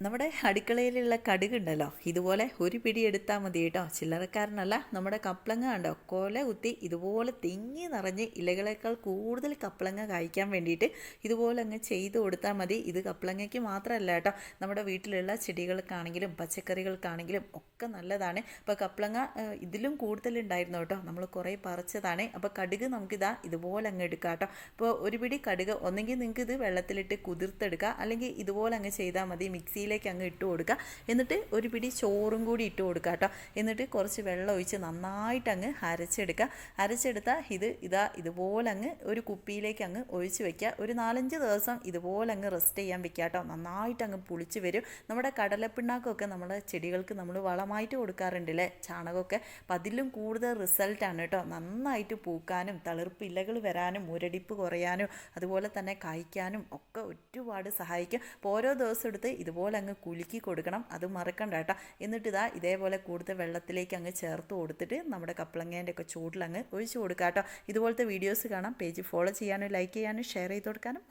നമ്മുടെ അടുക്കളയിലുള്ള കടുകുണ്ടല്ലോ ഇതുപോലെ ഒരു പിടി എടുത്താൽ മതി കേട്ടോ. ചില്ലറക്കാരനല്ല നമ്മുടെ കപ്ലങ്ങ കണ്ടോ? കൊല കുത്തി ഇതുപോലെ തിങ്ങി നിറഞ്ഞ് ഇലകളേക്കാൾ കൂടുതൽ കപ്ലങ്ങ കായ്ക്കാൻ വേണ്ടിയിട്ട് ഇതുപോലെ അങ്ങ് ചെയ്ത് കൊടുത്താൽ മതി. ഇത് കപ്ലങ്ങയ്ക്ക് മാത്രമല്ല കേട്ടോ. നമ്മുടെ വീട്ടിലുള്ള ചെടികൾക്കാണെങ്കിലും പച്ചക്കറികൾക്കാണെങ്കിലും ഒക്കെ നല്ലതാണ്. അപ്പോൾ കപ്ലങ്ങ ഇതിലും കൂടുതലുണ്ടായിരുന്നു കേട്ടോ. നമ്മൾ കുറേ പറിച്ചതാണ്. അപ്പോൾ കടുക് നമുക്കിതാ ഇതുപോലെ അങ്ങ് എടുക്കാം കേട്ടോ. അപ്പോൾ ഒരു പിടി കടുക് ഒന്നെങ്കിൽ നിങ്ങൾക്ക് ഇത് വെള്ളത്തിലിട്ട് കുതിർത്തെടുക്കുക അല്ലെങ്കിൽ ഇതുപോലെ അങ്ങ് ചെയ്താൽ മതി. മിക്സിയിലേക്ക് അങ്ങ് ഇട്ട് കൊടുക്കുക. എന്നിട്ട് ഒരു പിടി ചോറും കൂടി ഇട്ട് കൊടുക്കുക കേട്ടോ. എന്നിട്ട് കുറച്ച് വെള്ളം ഒഴിച്ച് നന്നായിട്ട് അങ്ങ് അരച്ചെടുക്കുക. അരച്ചെടുത്താൽ ഇത് ഇതാ ഇതുപോലെ അങ്ങ് ഒരു കുപ്പിയിലേക്ക് അങ്ങ് ഒഴിച്ച് വെക്കുക. ഒരു നാലഞ്ച് ദിവസം ഇതുപോലെ അങ്ങ് റെസ്റ്റ് ചെയ്യാൻ വെക്കുക കേട്ടോ. നന്നായിട്ട് അങ്ങ് പുളിച്ച് വരും. നമ്മുടെ കടലപ്പിണ്ണാക്കൊക്കെ നമ്മുടെ ചെടികൾക്ക് നമ്മൾ വളമായിട്ട് കൊടുക്കാറുണ്ടല്ലേ ചാണകമൊക്കെ. അപ്പം അതിലും കൂടുതൽ റിസൾട്ടാണ് കേട്ടോ. നന്നായിട്ട് പൂക്കാനും തളിർപ്പ് ഇലകൾ വരാനും മുരടിപ്പ് കുറയാനും അതുപോലെ തന്നെ കായ്ക്കാനും ഒക്കെ ഒരുപാട് സഹായിക്കും. അപ്പോൾ ഓരോ ദിവസം എടുത്ത് ഇതുപോലെ അങ്ങ് കുലുക്കി കൊടുക്കണം. അത് മറക്കണ്ട കേട്ടോ. എന്നിട്ട് ഇതാ ഇതേപോലെ കൂടുതൽ വെള്ളത്തിലേക്ക് അങ്ങ് ചേർത്ത് കൊടുത്തിട്ട് നമ്മുടെ കപ്പളങ്ങേന്റെ ഒക്കെ ചൂടിലങ്ങ് ഒഴിച്ചു കൊടുക്കുക കേട്ടോ. ഇതുപോലത്തെ വീഡിയോസ് കാണാം. പേജ് ഫോളോ ചെയ്യാനും ലൈക്ക് ചെയ്യാനും ഷെയർ ചെയ്ത് കൊടുക്കാനും